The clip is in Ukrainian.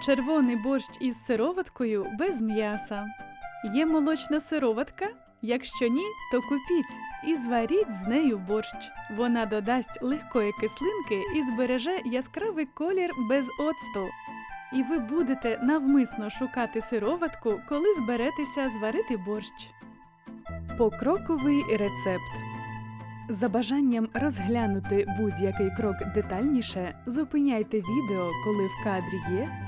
Червоний борщ із сироваткою без м'яса. Є молочна сироватка? Якщо ні, то купіть і зваріть з нею борщ. Вона додасть легкої кислинки і збереже яскравий колір без оцту. І ви будете навмисно шукати сироватку, коли зберетеся зварити борщ. Покроковий рецепт. За бажанням розглянути будь-який крок детальніше, зупиняйте відео, коли в кадрі є